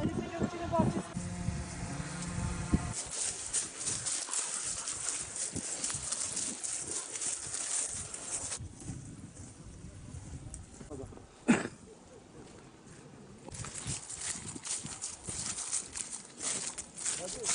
Arife Gökçen'e bahçesi. Ee,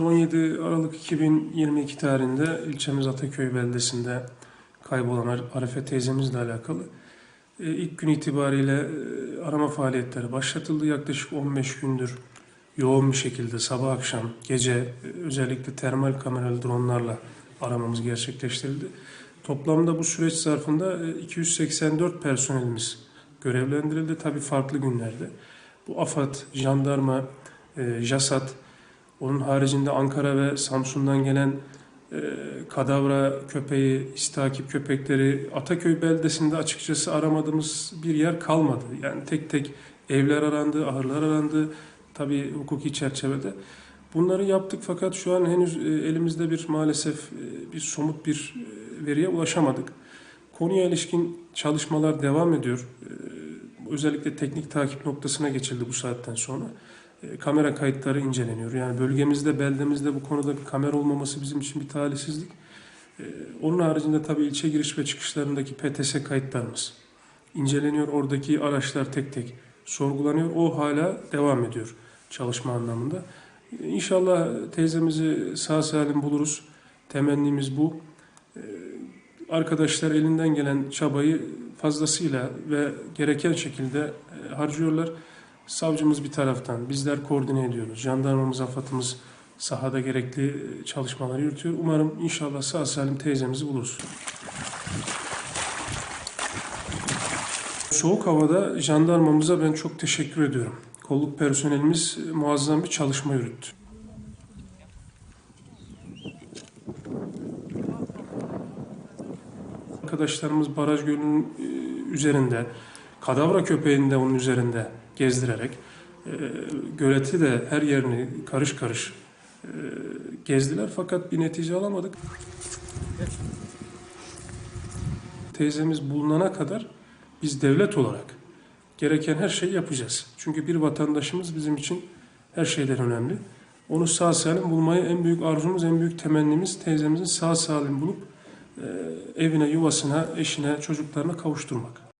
17 Aralık 2022 tarihinde ilçemiz Ataköy beldesinde kaybolan Ar- Arife teyzemizle alakalı e, ilk gün itibariyle e, arama faaliyetleri başlatıldı. Yaklaşık 15 gündür yoğun bir şekilde sabah akşam gece e, özellikle termal kameralı dronlarla aramamız gerçekleştirildi. Toplamda bu süreç zarfında e, 284 personelimiz görevlendirildi. Tabii farklı günlerde. Bu AFAD, jandarma, JASAT, onun haricinde Ankara ve Samsun'dan gelen e, kadavra köpeği, istakip köpekleri Ataköy beldesinde açıkçası aramadığımız bir yer kalmadı. Yani tek tek evler arandı, ahırlar arandı tabii hukuki çerçevede. Bunları yaptık fakat şu an henüz e, elimizde bir maalesef e, bir somut bir e, veriye ulaşamadık. Konuya ilişkin çalışmalar devam ediyor. Özellikle teknik takip noktasına geçildi bu saatten sonra. E, kamera kayıtları inceleniyor. Yani bölgemizde, beldemizde bu konuda bir kamera olmaması bizim için bir talihsizlik. E, Onun haricinde tabii ilçe giriş ve çıkışlarındaki PTS kayıtlarımız inceleniyor. Oradaki araçlar tek tek sorgulanıyor. O hala devam ediyor çalışma anlamında. İnşallah teyzemizi sağ salim buluruz. Temennimiz bu. E, Arkadaşlar elinden gelen çabayı fazlasıyla ve gereken şekilde harcıyorlar. Savcımız bir taraftan, bizler koordine ediyoruz. Jandarmamız, afatımız sahada gerekli e, çalışmaları yürütüyor. Umarım inşallah sağ salim teyzemizi buluruz. Soğuk havada jandarmamıza ben çok teşekkür ediyorum. Kolluk personelimiz e, muazzam bir çalışma yürüttü. Arkadaşlarımız baraj gölünün e, üzerinde, kadavra köpeğini de onun üzerinde gezdirerek e, göleti de her yerini karış karış e, gezdiler fakat bir netice alamadık. Teyzemiz bulunana kadar biz devlet olarak gereken her şeyi yapacağız. Çünkü bir vatandaşımız bizim için her şeyden önemli. Onu sağ salim bulmayı en büyük arzumuz, en büyük temennimiz teyzemizin sağ salim bulup e, evine, yuvasına, eşine, çocuklarına kavuşturmak.